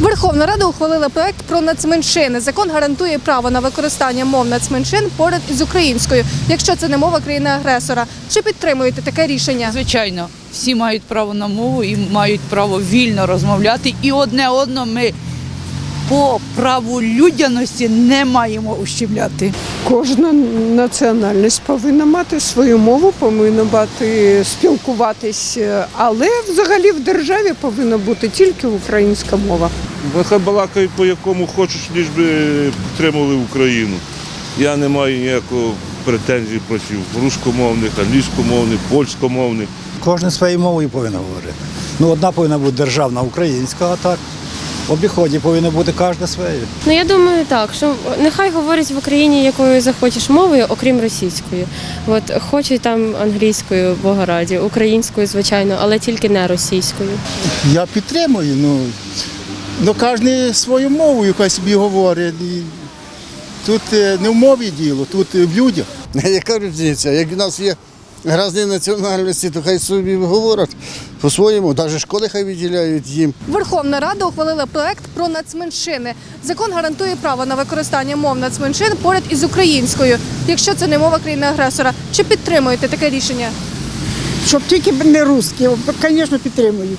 Верховна Рада ухвалила проект про нацменшини. Закон гарантує право на використання мов нацменшин поряд із українською, якщо це не мова країни-агресора. Чи підтримуєте таке рішення? Звичайно, всі мають право на мову і мають право вільно розмовляти. І одне одного ми по праву людяності не маємо ущемляти. Кожна національність повинна мати свою мову, повинна мати спілкуватись, але взагалі в державі повинна бути тільки українська мова. Нехай балакають по якому хочеш, ліж би підтримували Україну. Я не маю ніякого претензій проти рускомовних, англійськомовних, польськомовних. Кожен своєю мовою повинен говорити. Ну, одна повинна бути державна українська, а так в обіході повинна бути кожна своєю. Ну я думаю, так що нехай говорять в Україні якою захочеш мовою, окрім російської. От хочуть там англійською, бога раді, українською, звичайно, але тільки не російською. Я підтримую. Ну, ну кожен свою мову якось собі говорить. Тут е, не в мові діло, тут е, в людях. Яка різниця? Як в нас є різні національності, то хай собі говорять по-своєму, навіть школи хай виділяють їм. Верховна Рада ухвалила проект про нацменшини. Закон гарантує право на використання мов нацменшин поряд із українською, якщо це не мова країни-агресора. Чи підтримуєте таке рішення? Щоб тільки не русські, звісно, підтримую.